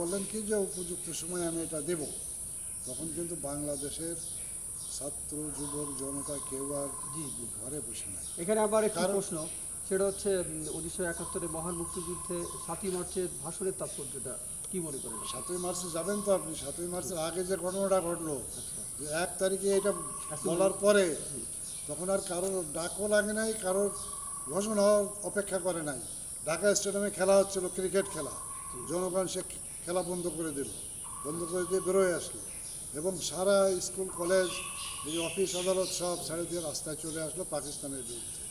বললেন কি যে উপযুক্ত সময় আমি এটা দেব? তখন কিন্তু বাংলাদেশের ছাত্র যুবক জনতা কেউ আর ঘরে বসে নাই। এখানে আবার একটি প্রশ্ন সেটা হচ্ছে উনিশশো একাত্তরে মহান মুক্তিযুদ্ধে সাতই মার্চের ভাষণের তাৎপর্যটা কি মনে করেন সাতই মার্চে যাবেন তো আপনি সাতই মার্চের আগে যে ঘটনাটা ঘটলো আচ্ছা। যে এক তারিখে এটা বলার পরে তখন আর কারোর ডাকও লাগে নাই কারোর ঘোষণা হওয়ার অপেক্ষা করে নাই। ঢাকা স্টেডিয়ামে খেলা হচ্ছিল ক্রিকেট খেলা। জনগণ সে খেলা বন্ধ করে দিল। বন্ধ করে দিয়ে বেরোয় আসলো। এবং সারা স্কুল কলেজ এই অফিস আদালত সব ছেড়ে দিয়ে রাস্তায় চলে আসলো পাকিস্তানের বিরুদ্ধে।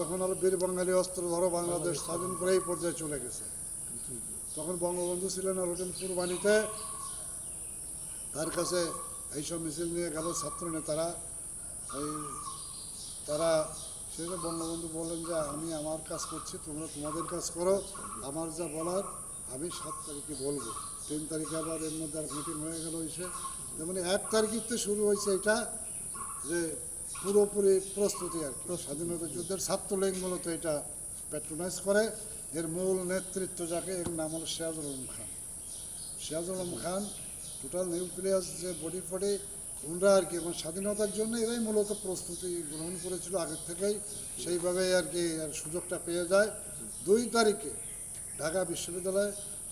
তখন আরও বীর বাঙালি অস্ত্র ধরো বাংলাদেশ স্বাধীন করে এই পর্যায়ে চলে গেছে। তখন বঙ্গবন্ধু ছিলেন আর হোটেল কুরবানিতে। তার কাছে এইসব মিছিল নিয়ে গেল ছাত্র নেতারা। এই তারা সেটা বঙ্গবন্ধু বলেন যে আমি আমার কাজ করছি তোমরা তোমাদের কাজ করো। আমার যা বলার আমি সাত তারিখে বলব। তিন তারিখে আবার এর মধ্যে আর মিটিং হয়ে গেল হয়েছে মানে এক তারিখতে শুরু হয়েছে এটা যে পুরোপুরি প্রস্তুতি আর কি। স্বাধীনতা যুদ্ধের ছাত্রলীগ মূলত এটা প্যাট্রোনাইজ করে। এর মূল নেতৃত্ব যাকে এর নাম হলো সিরাজুল আলম খান। সিরাজুল আলম খান টোটাল নিউক্লিয়াস যে বডি ফডি ওনরা আর কি, এবং স্বাধীনতার জন্য এরাই মূলত প্রস্তুতি গ্রহণ করেছিল আগের থেকেই। সেইভাবেই আর কি আর সুযোগটা পেয়ে যায়। দুই তারিখে ঢাকা বিশ্ববিদ্যালয়ে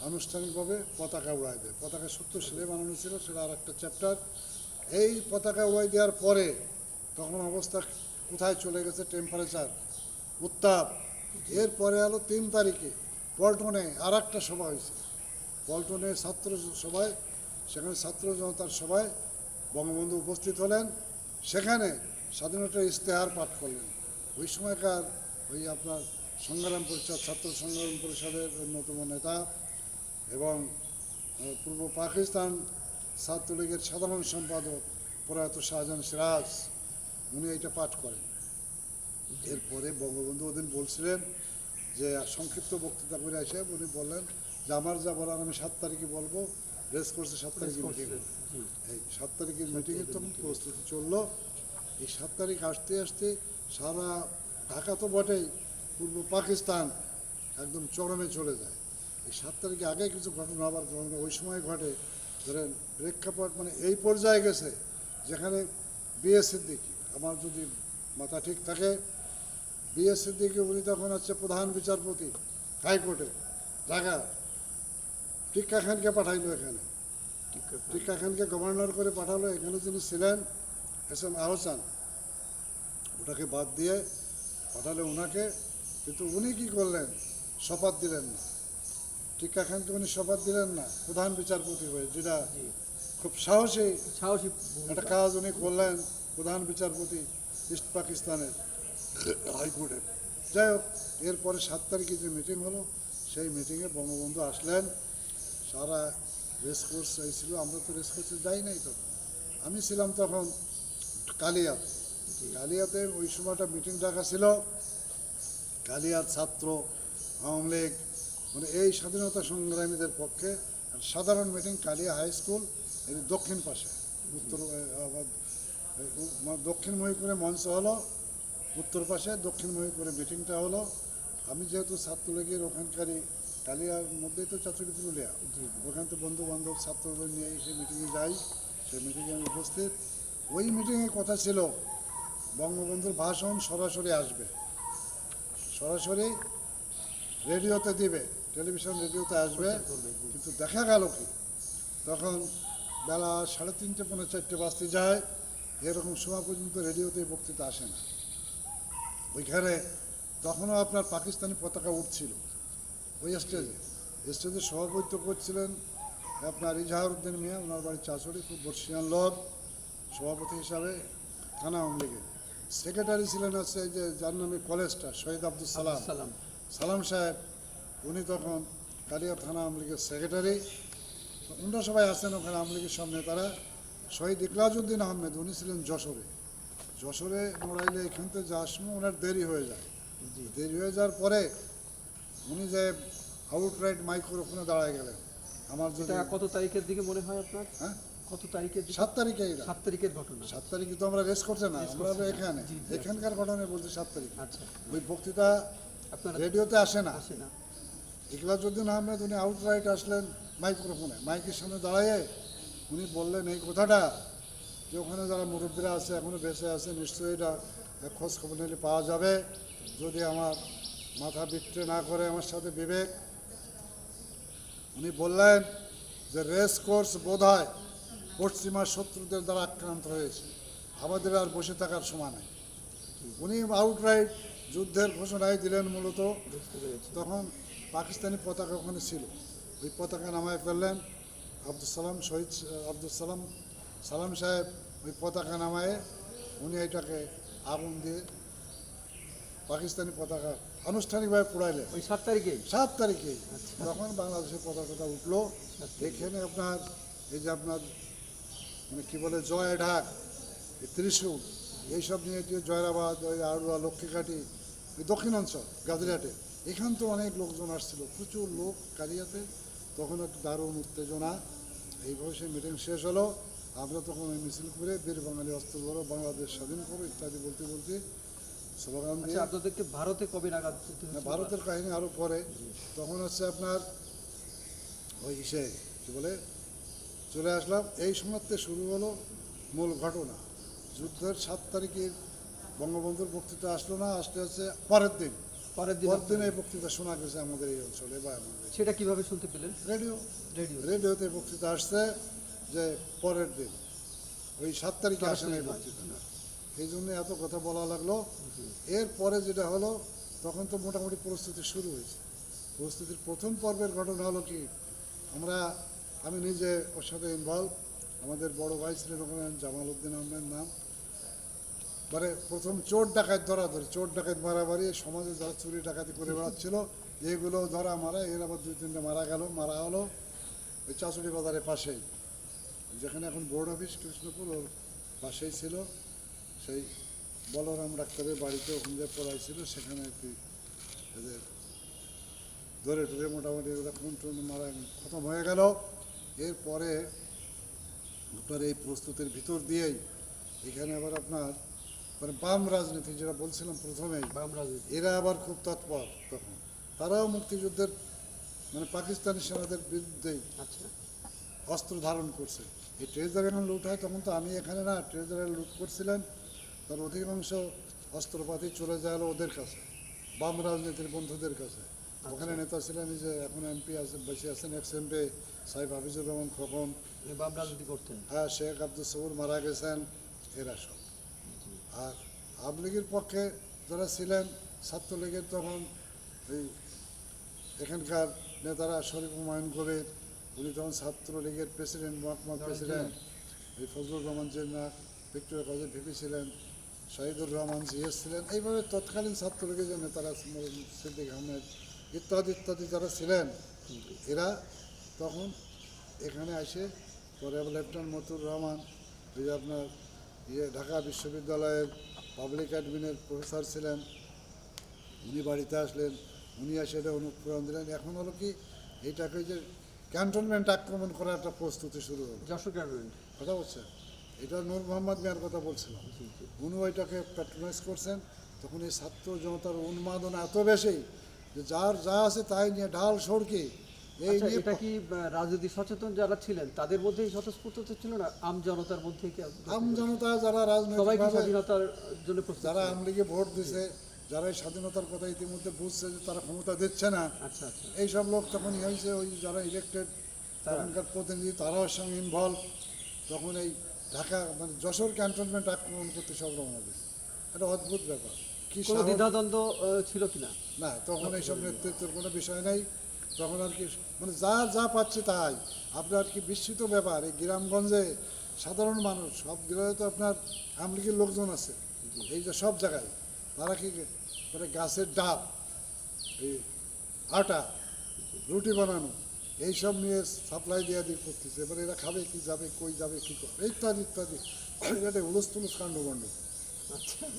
আনুষ্ঠানিকভাবে পতাকা উড়াই দেয়। পতাকা সত্তর সালে বানানো ছিল, সেটা আর একটা চ্যাপ্টার এই পতাকা উড়াই দেওয়ার পরে তখন অবস্থা কোথায় চলে গেছে? টেম্পারেচার উত্তাপ। এরপরে আলো তিন তারিখে পল্টনে আর একটা সভা হয়েছে। পল্টনে ছাত্র সভায়, সেখানে ছাত্র জনতার সভায় বঙ্গবন্ধু উপস্থিত হলেন। সেখানে স্বাধীনতার ইশতেহার পাঠ করলেন। ওই সময়কার ওই আপনার সংগ্রাম পরিষদ ছাত্র সংগ্রাম পরিষদের অন্যতম নেতা এবং পূর্ব পাকিস্তান ছাত্রলীগের সাধারণ সম্পাদক প্রয়াত শাহজাহান সিরাজ উনি এটা পাঠ করেন। এরপরে বঙ্গবন্ধু ওদিন বলছিলেন যে সংক্ষিপ্ত বক্তৃতা করে এসে উনি বললেন যে আমার যা বলার আমি সাত তারিখে বলব রেস করছে সাত তারিখে মিটিং এই সাত তারিখের মিটিংয়ের তখন প্রস্তুতি চলল। এই সাত তারিখ আসতে আসতে সারা ঢাকা তো বটেই পূর্ব পাকিস্তান একদম চরমে চলে যায়। এই সাত তারিখে আগে কিছু ঘটনা আবার ঘটনা ওই সময় ঘটে। ধরেন প্রেক্ষাপট মানে এই পর্যায়ে গেছে যেখানে বিএস সিদ্দিকি আমার যদি মাথা ঠিক থাকে বিএস সিদ্দিকি উনি তখন হচ্ছে প্রধান বিচারপতি হাইকোর্টে ঢাকা। টিক্কা খানকে পাঠাইলো এখানে। টিক্কা খানকে গভর্নর করে পাঠালো এখানে যিনি ছিলেন এস এম আহসান। ওটাকে বাদ দিয়ে পাঠালে ওনাকে কিন্তু উনি কি করলেন? শপথ দিলেন না। টিক্কা খানকে উনি? শপথ দিলেন না। প্রধান বিচারপতি হয়ে যেটা খুব সাহসী সাহসী একটা কাজ উনি করলেন প্রধান বিচারপতি ইস্ট পাকিস্তানের হাইকোর্টে। যাই হোক এরপরে সাত তারিখে যে মিটিং হলো সেই মিটিংয়ে বঙ্গবন্ধু আসলেন। সারা রেসকোর্স ছিল আমরা তো রেসকোর্সে যাই নাই তখন আমি ছিলাম তখন কালিয়াতে। কালিয়াতে ওই সময়টা মিটিং ডাকা ছিল। কালিয়ার ছাত্র আওয়ামী লীগ মানে এই স্বাধীনতা সংগ্রামীদের পক্ষে সাধারণ মিটিং কালিয়া হাই স্কুলের দক্ষিণ পাশে। উত্তর এ, আবার, এ, উ- মা- দক্ষিণমুখী করে মঞ্চ হলো উত্তর পাশে দক্ষিণ মহিপুরে মিটিংটা হলো। আমি যেহেতু ছাত্রলীগের ওখানকারই কালিয়ার মধ্যেই তো চাচুরি পুরুলিয়া। ওখান থেকে বন্ধু বান্ধব ছাত্রদের নিয়ে সেই মিটিংয়ে যাই সেই মিটিংয়ে আমি উপস্থিত। ওই মিটিংয়ে কথা ছিল বঙ্গবন্ধুর ভাষণ সরাসরি আসবে। সরাসরি রেডিওতে দিবে, টেলিভিশন রেডিওতে আসবে, কিন্তু দেখা গেল কি? তখন বেলা সাড়ে তিনটে, পৌনে চারটে বাজতে যায়, এরকম সময় পর্যন্ত রেডিওতে বক্তৃতা আসে না। ওইখানে তখনও আপনার পাকিস্তানি পতাকা উঠছিল, ওই স্টেজে। স্টেজে সভাপতিত্ব করছিলেন আপনার ইজাহারউদ্দিন মিয়া, ওনার বাড়ির চাচড়ি খুব বর্ষিয়ান লোক সভাপতি হিসাবে থানা আওয়ামী লীগের। সেক্রেটারি ছিলেন হচ্ছে যে যার নামে কলেজটা শহীদ আব্দুল সালাম। সালাম। সালাম সাহেব উনি তখন কালিয়া থানা আওয়ামী লীগের সেক্রেটারি। অন্য সবাই আছেন ওখানে আওয়ামী লীগের সব নেতারা। শহীদ ইকলাজউদ্দিন আহমেদ উনি ছিলেন যশোরে। যশোরে মোড়াইলে এখান থেকে যাওয়ার সময় ওনার দেরি হয়ে যায়। জি। দেরি হয়ে যাওয়ার পরে উনি যে আউটরাইট মাইক্রোফোনে দাঁড়ায় গেলেন। আমার কত তারিখের দিকে মনে হয় আপনার? হ্যাঁ? কত তারিখের সাত তারিখে সাত তারিখের ঘটনা। সাত তারিখে তো আমরা রেস করছে না আমরা এখানে। এখানকার ঘটনা বলছি সাত তারিখ। আচ্ছা। ওই বক্তৃতা আপনার রেডিওতে আসে না। আসে না। আহমেদ উনি আউটরাইট আসলেন মাইক্রোফোনে মাইকের সামনে দাঁড়ায় উনি বললেন এই কথাটা যে ওখানে যারা মুরব্বীরা আছে এখনও বেঁচে আছে নিশ্চয়ই এটা খোঁজ খবর নিলে পাওয়া যাবে। যদি আমার মাথা বিক্রে না করে আমার সাথে বিবেক। উনি বললেন যে রেস কোর্স বোধ হয় পশ্চিমা শত্রুদের দ্বারা আক্রান্ত হয়েছে। আমাদের আর বসে থাকার সময় নেই। উনি আউটরাইট যুদ্ধের ঘোষণায় দিলেন মূলত। তখন পাকিস্তানি পতাকা ওখানে ছিল। ওই পতাকা নামায় ফেললেন আব্দুল সালাম শহীদ আব্দুল সালাম সালাম সাহেব ওই পতাকা নামায় উনি এটাকে আগুন দিয়ে পাকিস্তানি পতাকা আনুষ্ঠানিকভাবে পোড়াইলেন। ওই সাত তারিখে সাত তারিখে তখন বাংলাদেশের পতাকাটা উঠল। এখানে আপনার এই যে আপনার মানে কি বলে জয় ঢাক এই ত্রিশূল এইসব নিয়ে যে জয়রাবাদ ওই আড়ুয়া লক্ষ্মীঘাটি ওই দক্ষিণাঞ্চল গাজীরহাটে এখান তো অনেক লোকজন আসছিল প্রচুর লোক কালিয়াতে তখন একটু দারুণ উত্তেজনা এইভাবে সেই মিটিং শেষ হলো আমরা তখন ওই মিছিল করে বীর বাঙালি অস্ত্র ধরো বাংলাদেশ স্বাধীন করো ইত্যাদি বলতে বলতে স্লোগান দিয়ে আচ্ছা আপনাদেরকে ভারতে কবে নাগাদ না, ভারতের কাহিনী আরও পরে। তখন হচ্ছে আপনার ওই ইসে কি বলে চলে আসলাম। এই সময়তে শুরু হলো মূল ঘটনা। যুদ্ধের সাত তারিখে বঙ্গবন্ধুর বক্তৃতা আসলো না আসতে হচ্ছে পরের দিন। পরের দিন পরের দিন এই বক্তৃতা শোনা গেছে আমাদের এই অঞ্চলে বা আমাদের সেটা কীভাবে শুনতে পেলেন? রেডিও। রেডিও। রেডিওতে বক্তৃতা আসছে যে পরের দিন। ওই সাত তারিখে আসে না এই বক্তৃতা এই জন্য এত কথা বলা লাগল। এরপরে যেটা হলো তখন তো মোটামুটি প্রস্তুতি শুরু হয়েছে। প্রস্তুতির প্রথম পর্বের ঘটনা হলো কি? আমরা আমি নিজে ওর সাথে ইনভলভ আমাদের বড় ভাই ছিলেন ওখানে, জামাল উদ্দিন আহমেদ নাম। মানে প্রথম চোর ডাকাত ধরা ধরে চোর ডাকাত মারামারি, সমাজে যারা চুরি ডাকাতি করে বেড়াচ্ছিল, এগুলো ধরা, মারা, এর আবার দুই তিনটে মারা গেল, মারা হলো ওই চাচুড়ি বাজারের পাশেই। যেখানে এখন বোর্ড অফিস কৃষ্ণপুর, ওর পাশেই ছিল। সেই বলরাম ডাক্তারের বাড়িতে ওখানে যে পড়াইছিল সেখানে কি ধরে টরে মোটামুটি ওরা টুন মারা খতম হয়ে গেল। এরপরে আপনার এই প্রস্তুতির ভিতর দিয়েই এখানে আবার আপনার মানে বাম রাজনীতি যেটা বলছিলাম প্রথমেই বাম রাজনীতি। এরা আবার খুব তৎপর তখন। তারাও মুক্তিযুদ্ধের মানে পাকিস্তানি সেনাদের বিরুদ্ধেই আচ্ছা। অস্ত্র ধারণ করছে। এই ট্রেজার যখন লুট হয় তখন তো আমি এখানে না ট্রেজারে লুট করছিলেন তার অধিকাংশ অস্ত্রপাতি চলে যায় ওদের কাছে বাম রাজনীতির বন্ধুদের কাছে। ওখানে নেতা ছিলেন যে এখন এমপি আছেন বেশি আছেন এক্স এমপি সাহেব হাফিজুর রহমান খোকন। রাজনীতি করতেন। হ্যাঁ শেখ আব্দুল সবুর মারা গেছেন এরা সব। আর আওয়ামী লীগের পক্ষে যারা ছিলেন ছাত্রলীগের তখন এই এখানকার নেতারা শরীফ হুমায়ুন কবির উনি তখন ছাত্রলীগের প্রেসিডেন্ট মহাত্মা প্রেসিডেন্ট। এই ফজলুর রহমান জিন্না ভিক্টোরিয়া কলেজের ভিপি ছিলেন শহীদুর রহমান জিএস ছিলেন। এইভাবে তৎকালীন ছাত্রলীগের যে নেতারা সিদ্দিক আহমেদ ইত্যাদি ইত্যাদি যারা ছিলেন এরা তখন এখানে আসে পরে লেফটেন্যান্ট মতুর রহমান যে আপনার ইয়ে ঢাকা বিশ্ববিদ্যালয়ের পাবলিক অ্যাডমিনের প্রফেসর ছিলেন উনি বাড়িতে আসলেন উনি এসে এটা অনুপ্রেরণ দিলেন। এখন হলো কি এইটাকে যে ক্যান্টনমেন্ট আক্রমণ করার একটা প্রস্তুতি শুরু হলো। যশোর গার্মেন্ট কথা বলছেন এটা নূর মোহাম্মদ মিয়ার কথা বলছিলাম উনি ওইটাকে প্যাট্রোনাইজ করছেন। তখন এই ছাত্র জনতার উন্মাদনা এত বেশি যে যার যা আছে তাই নিয়ে ঢাল সড়কি এই আচ্ছা নিয়ে এটা কি রাজনীতি সচেতন যারা ছিলেন তাদের মধ্যেই স্বতঃস্ফূর্ত ছিল না? আম জনতার মধ্যে কি আম জনতা যারা রাজনৈতিক স্বাধীনতার জন্য যারা? আওয়ামী ভোট দিছে যারা এই স্বাধীনতার কথা ইতিমধ্যে বুঝছে যে তারা ক্ষমতা দিচ্ছে না আচ্ছা আচ্ছা। এইসব লোক তখন ইয়ে হয়েছে ওই যারা ইলেক্টেড তখনকার প্রতিনিধি তারাও সঙ্গে ইনভলভ তখন এই ঢাকা মানে যশোর ক্যান্টনমেন্ট আক্রমণ করতে সব রওনা দিয়েছে। এটা অদ্ভুত ব্যাপার। কি কোনো দ্বিধাদ্বন্দ্ব ছিল কিনা? না তখন এইসব নেতৃত্বের কোনো বিষয় নাই। তখন আর কি মানে যা যা পাচ্ছে তাই। আপনার কি বিস্মিত ব্যাপার এই গ্রামগঞ্জে সাধারণ মানুষ সব গ্রামে তো আপনার আমলিগের লোকজন আছে। এই যে সব জায়গায় তারা কি মানে গাছের ডাব এই আটা রুটি বানানো এইসব নিয়ে সাপ্লাই দেওয়া দিয়ে করতেছে। এবার এরা খাবে কি যাবে কই যাবে কি করবে ইত্যাদি। ইত্যাদি এটা হুলুস তুলুস কাণ্ড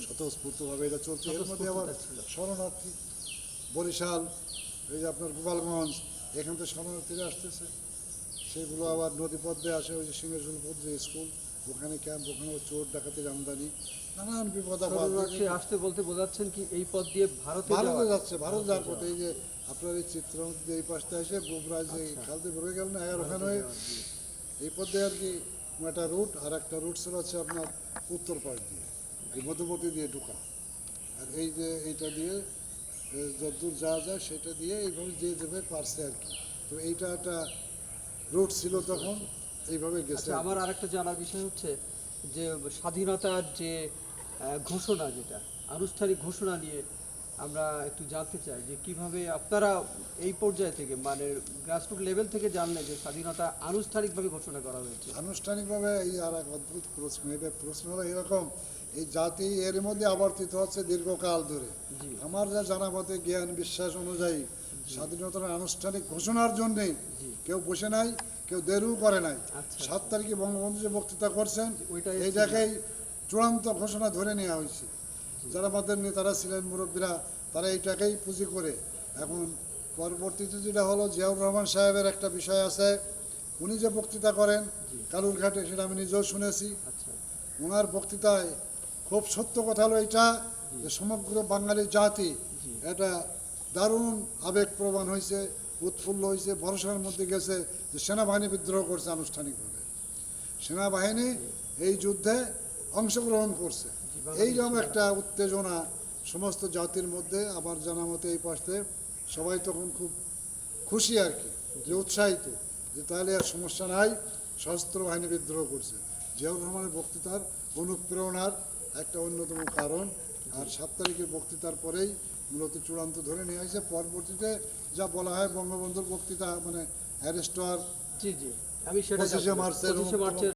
স্বতঃস্ফূর্তভাবে এটা চলছে। এর মধ্যে আবার শরণার্থী বরিশাল এই যে আপনার গোপালগঞ্জ এখান থেকে শরণার্থীরা আসতেছে। সেগুলো আবার নদী পথে আসে ওই যে সিংহেশ্বর যে স্কুল ওখানে ক্যাম্প ওখানে চোর ডাকাতির আমদানি নানান বিপদ আসতে বলতে বোঝাচ্ছেন কি এই পথ দিয়ে ভারত ভারতে? যাচ্ছে ভারত যাওয়ার পথে। এই যে আপনার এই চিত্র এই পাশটা এসে বুবরাজ এই আচ্ছা। খালতে বেরোয় গেল না এগারোখানে হয়ে এই পথ দিয়ে আর কি একটা রুট আর একটা রুট ছিল হচ্ছে আপনার উত্তর পাশ দিয়ে। এই মধুমতি দিয়ে ঢুকা। আর এই যে এইটা দিয়ে যতদূর যাওয়া যায় সেটা দিয়ে এইভাবে যে যেভাবে পারছে আর কি। তো এইটা একটা রুট ছিল তখন এইভাবে গেছে আচ্ছা আমার আরেকটা জানার বিষয় হচ্ছে যে স্বাধীনতার যে ঘোষণা যেটা আনুষ্ঠানিক ঘোষণা নিয়ে আমরা একটু জানতে চাই যে কীভাবে আপনারা এই পর্যায় থেকে মানে গ্রাসরুট লেভেল থেকে জানলেন যে স্বাধীনতা আনুষ্ঠানিকভাবে ঘোষণা করা হয়েছে? আনুষ্ঠানিকভাবে এই আর এক অদ্ভুত প্রশ্ন এটা প্রশ্ন হলো এরকম এই জাতি এর মধ্যে আবর্তিত হচ্ছে দীর্ঘকাল ধরে। আমার যা জানা মতে জ্ঞান বিশ্বাস অনুযায়ী স্বাধীনতার আনুষ্ঠানিক ঘোষণার জন্যে কেউ বসে নাই কেউ দেরু করে নাই। আচ্ছা। সাত তারিখে বঙ্গবন্ধু যে বক্তৃতা করছেন ওইটাই এইটাকেই চূড়ান্ত ঘোষণা ধরে নেওয়া হয়েছে। যারা আমাদের নেতারা ছিলেন মুরব্বীরা তারা এইটাকেই পুঁজি করে এখন পরবর্তীতে যেটা হলো জিয়াউর রহমান সাহেবের একটা বিষয় আছে। উনি যে বক্তৃতা করেন। কালুরঘাটে সেটা আমি নিজেও শুনেছি। আচ্ছা। ওনার বক্তৃতায় খুব সত্য কথা হলো এটা যে সমগ্র বাঙালি জাতি এটা দারুণ আবেগ আবেগপ্রবণ হয়েছে উৎফুল্ল হয়েছে ভরসার মধ্যে গেছে যে সেনাবাহিনী বিদ্রোহ করছে আনুষ্ঠানিকভাবে। সেনাবাহিনী এই যুদ্ধে অংশগ্রহণ করছে। এইরকম একটা উত্তেজনা সমস্ত জাতির মধ্যে আবার জানা মতে এই পাশে সবাই তখন খুব খুশি আর কি যে উৎসাহিত যে তাহলে আর সমস্যা নাই সশস্ত্র বাহিনী বিদ্রোহ করছে। জিয়াউর রহমানের বক্তৃতার অনুপ্রেরণার একটা অন্যতম কারণ আর সাত তারিখের বক্তৃতার পরেই মূলত চূড়ান্ত ধরে নিয়ে আসে। পরবর্তীতে যা বলা হয় বঙ্গবন্ধুর বক্তৃতা মানে অ্যারেস্ট হওয়ার জি জি। আমি সেটা মার্চের